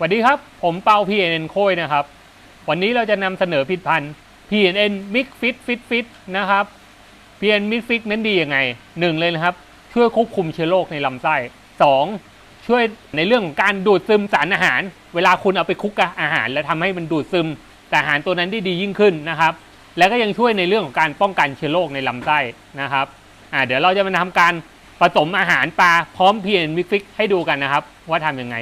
สวัสดีครับ ผมเปา PNN โค้ยนะครับ วันนี้เราจะนำเสนอผลิตภัณฑ์ PNN Mix Fit Fit Fit นะครับ PNN Mix Fit นั้นดียังไงหนึ่งเลยนะครับ ช่วยควบคุมเชื้อโรคในลำไส้สองช่วยในเรื่องของการดูดซึมสารอาหาร เวลาคุณเอาไปคุกกับอาหาร แล้วทำให้มันดูดซึมสารอาหารตัวนั้นได้ดียิ่งขึ้นนะครับ แล้วก็ยังช่วยในเรื่องของการป้องกันเชื้อโรคในลำไส้นะครับอ่าเดี๋ยวเราจะมาทำการผสมอาหารปลาพร้อม PNN Mix Fit ให้ดูกันนะครับ ว่าทำยังไง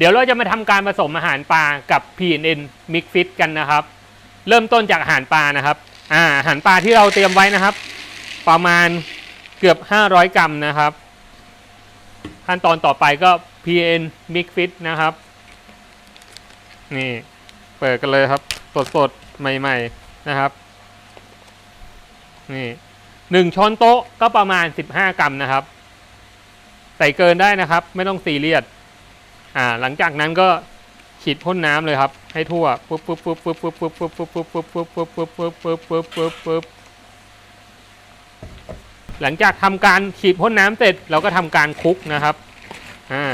เดี๋ยวเราจะมาทำการผสมอาหารปลากับ PNN Mix Fit กันนะครับ เริ่มต้นจากอาหารปลานะครับอาอาหารปลาที่เราเตรียมไว้นะครับ ประมาณเกือบ 500 กรัมนะครับ ขั้นตอนต่อไปก็ PN Mix Fit นะครับ นี่เปิดกันเลยครับ สดๆใหม่ ๆนะครับ นี่หนึ่งช้อนโต๊ะก็ประมาณ 15 กรัมนะครับ ใส่เกินได้นะครับ ไม่ต้องซีเรียส อ่าหลังจากนั้นก็ฉีดพ่นน้ำเลยครับ ให้ทั่วปุ๊บปุ๊บปุ๊บปุ๊บปุ๊บปุ๊บปุ๊บปุ๊บปุ๊บปุ๊บปุ๊บปุ๊บปุ๊บปุ๊บปุ๊บปุ๊บปุ๊บปุ๊บหลังจากทำการฉีดพ่นน้ำเสร็จเราก็ทำการคุกนะครับอ่า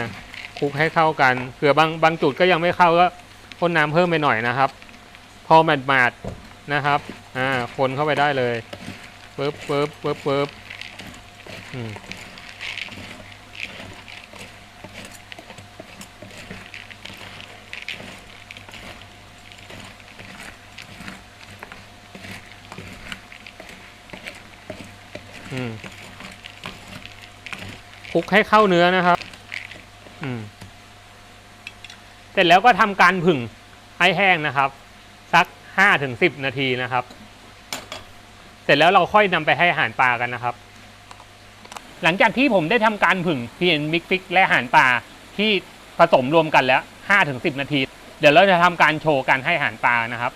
คุกให้เข้ากันเผื่อบางบางจุดก็ยังไม่เข้าก็พ่นน้ำเพิ่มไปหน่อยนะครับ พอหมาดมาดนะครับอ่าคนเข้าไปได้เลยปุ๊บปุ๊บปุ๊บปุ๊บอืม คลุกให้เข้าเนื้อนะครับเสร็จแล้วก็ทำการผึ่งให้แห้งนะครับ สักห้าถึงสิบนาทีนะครับ เสร็จแล้วเราค่อยนำไปให้อาหารปลากันนะครับ หลังจากที่ผมได้ทำการผึ่งพีเอ็นมิกฟิกและอาหารปลาที่ผสมรวมกันแล้วห้าถึงสิบนาที เดี๋ยวเราจะทำการโชว์การให้อาหารปลานะครับ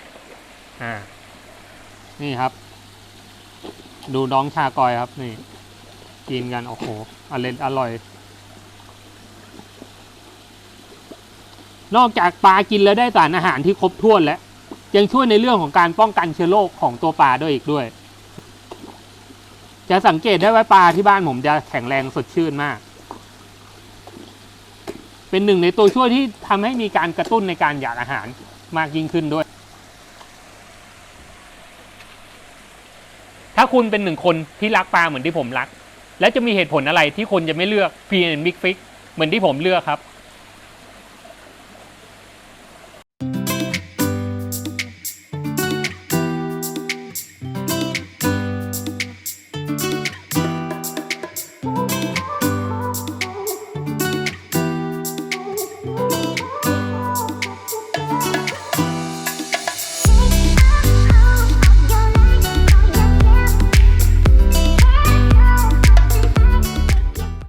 อ่า นี่ครับ ดูน้องชากอยครับนี่ กินกันโอ้โหอร่อยอร่อย นอกจากปลากินแล้วได้สารอาหารที่ครบถ้วนแล้ว ยังช่วยในเรื่องของการป้องกันเชื้อโรคของตัวปลาด้วยอีกด้วย จะสังเกตได้ว่าปลาที่บ้านผมจะแข็งแรงสดชื่นมาก เป็นหนึ่งในตัวช่วยที่ทำให้มีการกระตุ้นในการอยากอาหารมากยิ่งขึ้นด้วย ถ้าคุณเป็นหนึ่งคนที่รักปลาเหมือนที่ผมรัก และจะมีเหตุผลอะไรที่คนจะไม่เลือก PN Mix Fix เหมือนที่ผมเลือกครับ